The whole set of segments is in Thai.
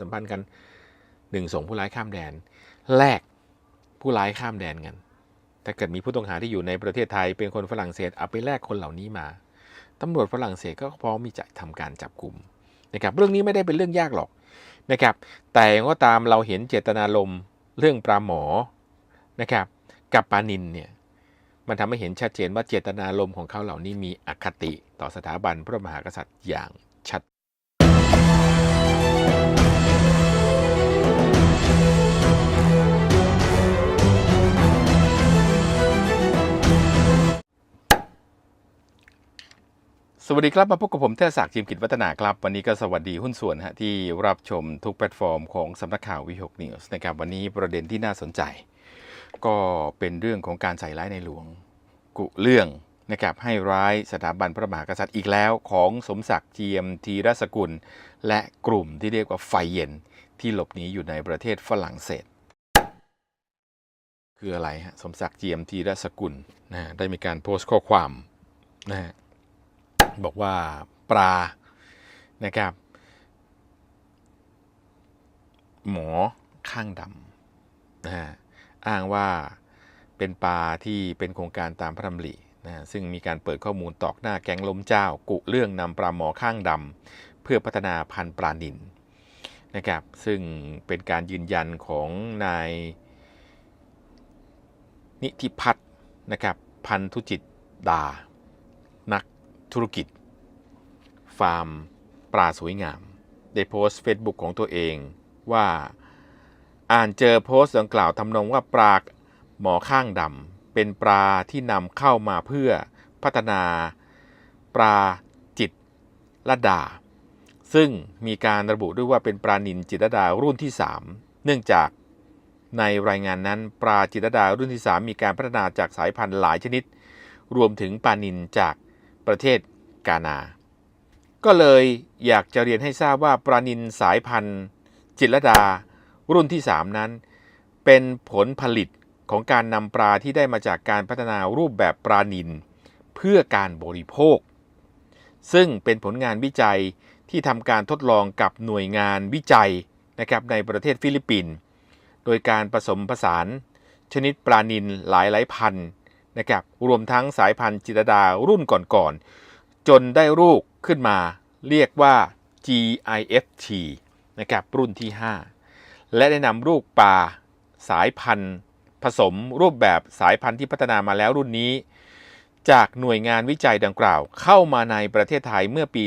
สัมพันธ์กันหนึ่งส่งผู้ร้ายข้ามแดนแลกผู้ร้ายข้ามแดนกันถ้าเกิดมีผู้ต้องหาที่อยู่ในประเทศไทยเป็นคนฝรั่งเศสเอาไปแลกคนเหล่านี้มาตำรวจฝรั่งเศสก็พร้อมมีจะทำการจับกลุ่มนะครับเรื่องนี้ไม่ได้เป็นเรื่องยากหรอกนะครับแต่ก็ตามเราเห็นเจตนารมณ์เรื่องปลาหมอนะครับกับปานินเนี่ยมันทำให้เห็นชัดเจนว่าเจตนารมณ์ของเขาเหล่านี้มีอคติต่อสถาบันพระมหากษัตริย์อย่างชัด สวัสดีครับ มาพบกับผมเทศศักดิ์จิมกิจวัฒนาครับ วันนี้ก็สวัสดีหุ้นส่วนฮะที่รับชมทุกแพลตฟอร์มของสำนักข่าววิหกนิวส์นะครับวันนี้ประเด็นที่น่าสนใจ ก็เป็นเรื่องของการใส่ร้ายในหลวง กุเรื่องนะครับให้ร้ายสถาบันพระมหากษัตริย์อีกแล้วของสมศักดิ์เจียมทีรสกุล และกลุ่มที่เรียกว่าไฟเย็น ที่หลบหนีอยู่ในประเทศฝรั่งเศส คืออะไรฮะสมศักดิ์เจียมทีรสกุลนะฮะได้มีการโพสต์ข้อความนะฮะ บอกว่าปลานะครับ หมอข้างดำนะฮะอ้างว่าเป็นปลาที่เป็นโครงการตามพระดำรินะฮะซึ่งมีการเปิดข้อมูลตอกหน้าแก๊งล้มเจ้า กุเรื่องนำปลาหมอข้างดำเพื่อพัฒนาพันธุ์ปลานินนะครับซึ่งเป็นการยืนยันของนายนิธิพัฒน์นะครับพันธุจิตดา ธุรกิจ ฟาร์ม ปลาสวยงาม ได้โพสต์ Facebook ของตัวเองว่าอ่านเจอโพสต์ดังกล่าวทำนองว่าปลาหมอข้างดำเป็นปลาที่นำเข้ามาเพื่อพัฒนาปลาจิตรดา ซึ่งมีการระบุด้วยว่าเป็นปลานินจิตรดารุ่นที่ 3 เนื่องจากในรายงานนั้นปลาจิตรดารุ่นที่ 3 มีการพัฒนาจากสายพันธุ์หลายชนิด รวมถึงปลานินจาก ประเทศกานา ก็เลยอยากจะเรียนให้ทราบว่าปลานินสายพันธุ์ จิตรดารุ่นที่ 3 นั้น เป็นผลผลิตของการนำปลาที่ได้มาจากการพัฒนารูปแบบปลานิน เพื่อการบริโภค ซึ่งเป็นผลงานวิจัยที่ทำการทดลองกับหน่วยงานวิจัยนะครับในประเทศฟิลิปปินส์โดยการผสมผสานชนิดปลานินหลายหลายพันธุ์ นะครับรวมทั้งสายพันธุ์จิตรดารุ่นก่อนๆจนได้รูปขึ้นมาเรียกว่า GIFT นะครับรุ่นที่ 5 และได้นำลูกปลาสายพันธุ์ ผสมรูปแบบสายพันธุ์ที่พัฒนามาแล้วรุ่นนี้ จากหน่วยงานวิจัยดังกล่าว เข้ามาในประเทศไทยเมื่อปี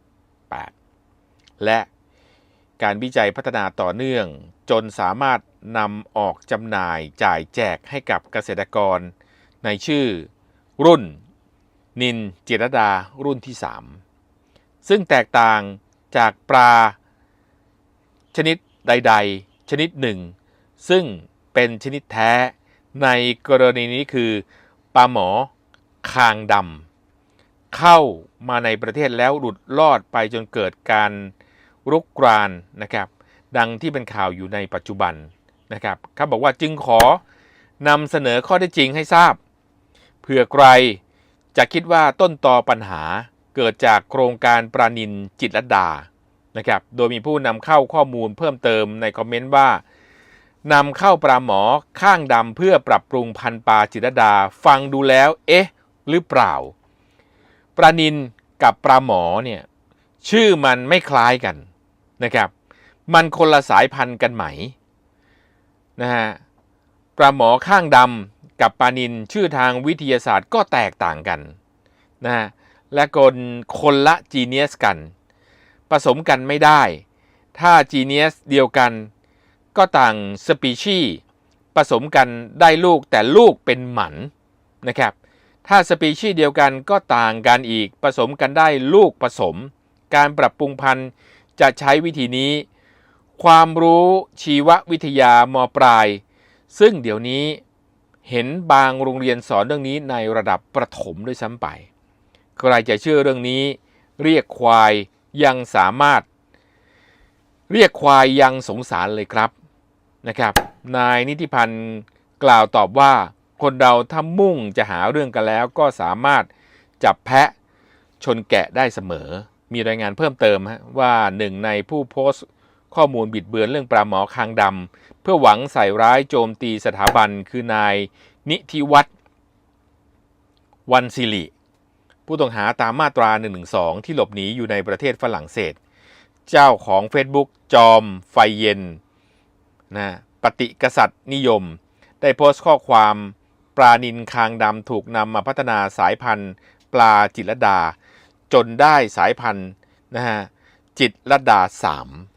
2538 และการวิจัยพัฒนาต่อเนื่องจนสามารถ นำออกจำหน่ายจ่ายแจกให้กับเกษตรกร ในชื่อ รุ่น นินจิรดารุ่นที่ 3 ซึ่งแตกต่างจากปลา ชนิดใด ๆ ชนิดหนึ่ง ซึ่งเป็นชนิดแท้ในกรณีนี้คือปลาหมอคางดำเข้ามาในประเทศแล้วหลุดลอดไปจนเกิดการรุกรานนะครับ ดังที่เป็นข่าวอยู่ในปัจจุบัน นะครับเขาบอกว่าจึงขอนำเสนอข้อได้จริงให้ทราบเผื่อใครจะคิดว่าต้นตอปัญหาเกิดจากโครงการปรานินจิตรดานะครับโดยมีผู้นำเข้าข้อมูลเพิ่มเติมในคอมเมนต์ว่านำเข้าปลาหมอข้างดำเพื่อปรับปรุงพันธุ์ปลาจิตรดาฟังดูแล้ว เอ๊ะ หรือเปล่า ปลานินกับปลาหมอเนี่ยชื่อมันไม่คล้ายกันนะครับ มันคนละสายพันธุ์กันไหม นะฮะปลาหมอข้างดำกับปลานินชื่อทางวิทยาศาสตร์ก็แตกต่างกันนะฮะและคนคนละจีเนียสกัน ผสมกันไม่ได้ ถ้าจีเนียสเดียวกัน ก็ต่างสปีชีผสมกันได้ลูกแต่ลูกเป็นหมันนะครับ ถ้าสปีชีเดียวกันก็ต่างกันอีกผสมกันได้ลูกผสม การปรับปรุงพันธุ์จะใช้วิธีนี้ ความรู้ชีววิทยามปลาย ซึ่งเดี๋ยวนี้เห็นบางโรงเรียนสอนเรื่องนี้ในระดับประถมด้วยซ้ำไป ใครจะเชื่อเรื่องนี้ เรียกควายยังสามารถ เรียกควายยังสงสารเลยครับนะครับ นายนิติพันธ์กล่าวตอบว่าคนเราถ้ามุ่งจะหาเรื่องกันแล้วก็สามารถจับแพะชนแกะได้เสมอ มีรายงานเพิ่มเติมว่าหนึ่งในผู้โพสต์ ข้อมูลบิดเบือนเรื่องปลาหมอคางดำเพื่อหวังใส่ร้ายโจมตีสถาบันคือนาย นิธิวัฒน์วันศิริผู้ต้องหาตามมาตรา 112 ที่หลบหนีอยู่ในประเทศฝรั่งเศส เจ้าของ Facebook จอมไฟเย็นนะปฏิกษัตริย์นิยม ได้โพสต์ข้อความปลานินคางดำถูกนำมาพัฒนาสายพันธุ์ ปลาจิตรดา จนได้สายพันธุ์นะฮะจิตรดา 3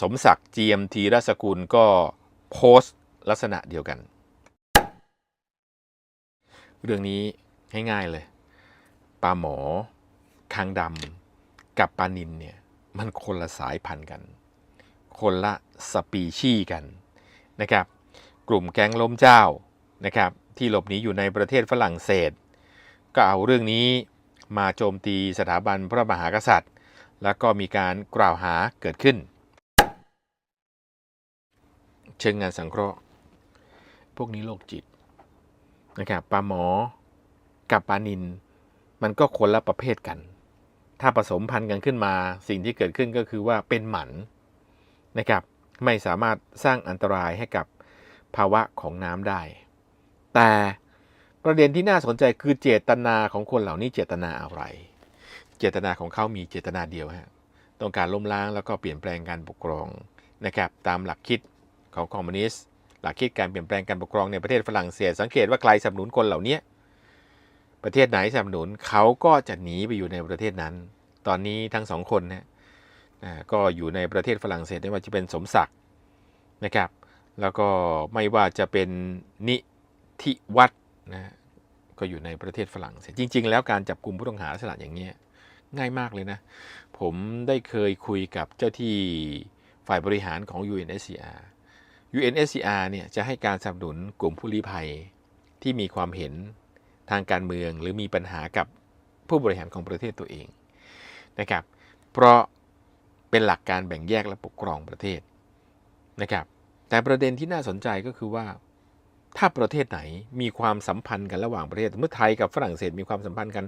สมศักดิ์ GMT รัศกุลก็โพสต์ลักษณะเดียวกัน เรื่องนี้ง่ายๆเลยปลาหมอคางดำกับปลานินเนี่ยมันคนละสายพันธุ์กัน คนละสปีชีกันนะครับ กลุ่มแก๊งล้มเจ้านะครับ ที่หลบหนีอยู่ในประเทศฝรั่งเศส ก็เอาเรื่องนี้มาโจมตีสถาบันพระมหากษัตริย์ แล้วก็มีการกล่าวหาเกิดขึ้น เชิงงานสังเคราะห์ พวกนี้โรคจิตนะครับปลาหมอกับปลานินมันก็คนละประเภทกัน ถ้าผสมพันธุ์กันขึ้นมา สิ่งที่เกิดขึ้นก็คือว่าเป็นหมันนะครับ ไม่สามารถสร้างอันตรายให้กับภาวะของน้ำได้ แต่ประเด็นที่น่าสนใจคือเจตนาของคนเหล่านี้เจตนาอะไร เจตนาของเขามีเจตนาเดียวฮะต้องการล้มล้างแล้วก็เปลี่ยนแปลงการปกครองนะครับ ตามหลักคิด ของคอมมิวนิสต์หลักคิดการเปลี่ยนแปลงการปกครองในประเทศฝรั่งเศสสังเกตว่าใครสนับสนุนคนเหล่านี้ประเทศไหนสนับสนุนเขาก็จะหนีไปอยู่ในประเทศนั้น ตอนนี้ทั้งสองคนนะก็อยู่ในประเทศฝรั่งเศสไม่ว่าจะเป็นสมศักดิ์นะครับ แล้วก็ไม่ว่าจะเป็นนิธิวัฒน์นะก็อยู่ในประเทศฝรั่งเศสจริง ๆ แล้วการจับกลุ่มผู้ต้องหาลักษณะอย่างนี้ยง่ายมากเลยนะ ผมได้เคยคุยกับเจ้าที่ฝ่ายบริหารของ UNSCR UNSCR เนี่ยจะให้การสนับสนุนกลุ่มผู้ลี้ภัย ที่มีความเห็นทางการเมืองหรือมีปัญหากับผู้บริหารของประเทศตัวเองนะครับ เพราะเป็นหลักการแบ่งแยกและปกครองประเทศนะครับ แต่ประเด็นที่น่าสนใจก็คือว่า ถ้าประเทศไหนมีความสัมพันธ์กันระหว่างประเทศ เมื่อไทยกับฝรั่งเศสมีความสัมพันธ์กัน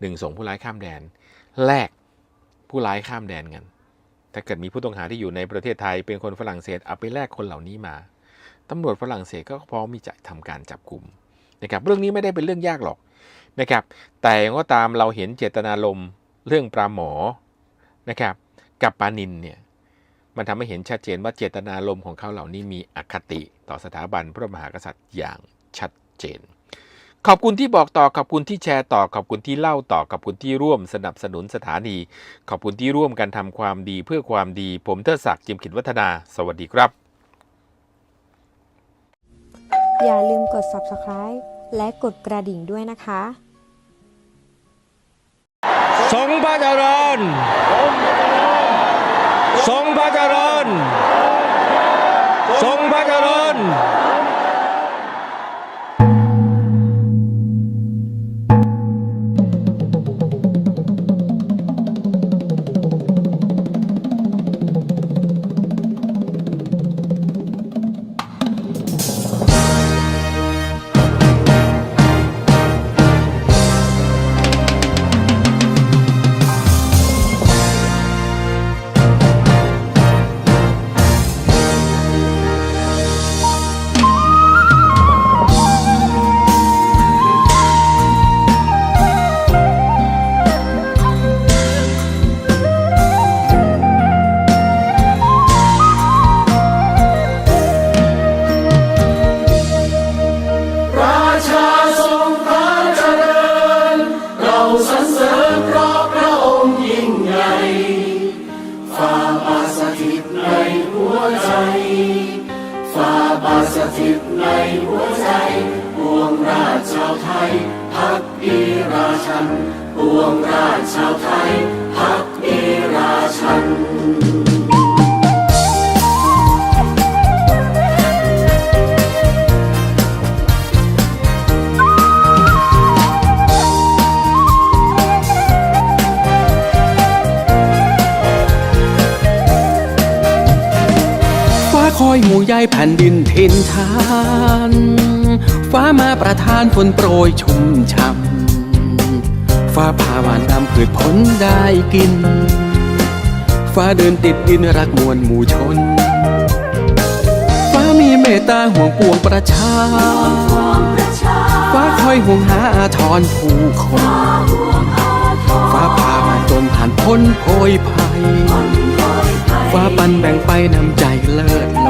หนึ่งส่งผู้ร้ายข้ามแดน แลกผู้ร้ายข้ามแดนกัน ถ้าเกิดมีผู้ต้องหาที่อยู่ในประเทศไทยเป็นคนฝรั่งเศสเอาไปแลกคนเหล่านี้มาตำรวจฝรั่งเศสก็พร้อมมีจะทำการจับกลุ่มนะครับเรื่องนี้ไม่ได้เป็นเรื่องยากหรอกนะครับ แต่ก็ตามเราเห็นเจตนารมณ์เรื่องปลาหมอนะครับ กับปานินเนี่ยมันทำให้เห็นชัดเจนว่าเจตนารมณ์ของเขาเหล่านี้มีอคติต่อสถาบันพระมหากษัตริย์อย่างชัดเจน ขอบคุณที่บอกต่อขอบคุณที่แชร์ต่อขอบคุณที่เล่าต่อขอบคุณที่ร่วมสนับสนุนสถานี ขอบคุณที่ร่วมกันทำความดีเพื่อความดี ผมเทิดศักดิ์จิมขิดวัฒนา สวัสดีครับ อย่าลืมกด subscribe และกดกระดิ่งด้วยนะคะทรงพระเจริญทรงพระเจริญทรงพระเจริญ สถิตในหัวใจปวงราชชาวไทยพักดีราชันปวงราชชาวไทยพักดีราชัน คอยหมู่ใยแผ่นดินทินทานฟ้ามาประทานฝนโปรยชุ่มช่ำฟ้าผ่าหวานตามพืชผลได้กิน ฟ้าเดินติดดินรักมวลหมู่ชน ฟ้ามีเมตตาห่วงปวงประชา ฟ้าคอยห่วงหาอาทรผู้คน ฟ้าผ่ามาจนผ่านพ้นโพยภัย ฟ้าปันแบ่งไปน้ำใจเลิศล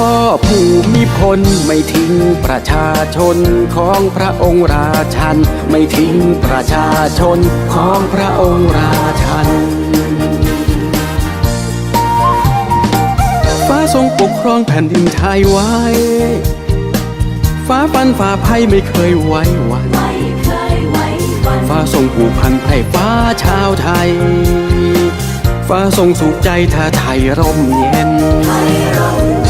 พ่อผู้มีพลไม่ทิ้งประชาชนของพระองค์ราชัน ไม่ทิ้งประชาชนของพระองค์ราชัน ฟ้าทรงปกครองแผ่นดินไทยไว้ ฟ้าฟันฝ่าภัยไม่เคยไว้วันฟ้าทรงผูกพันไพร่ฟ้าชาวไทย ฟ้าทรงสุขใจถ้าไทยร่มเย็นไทยร่ม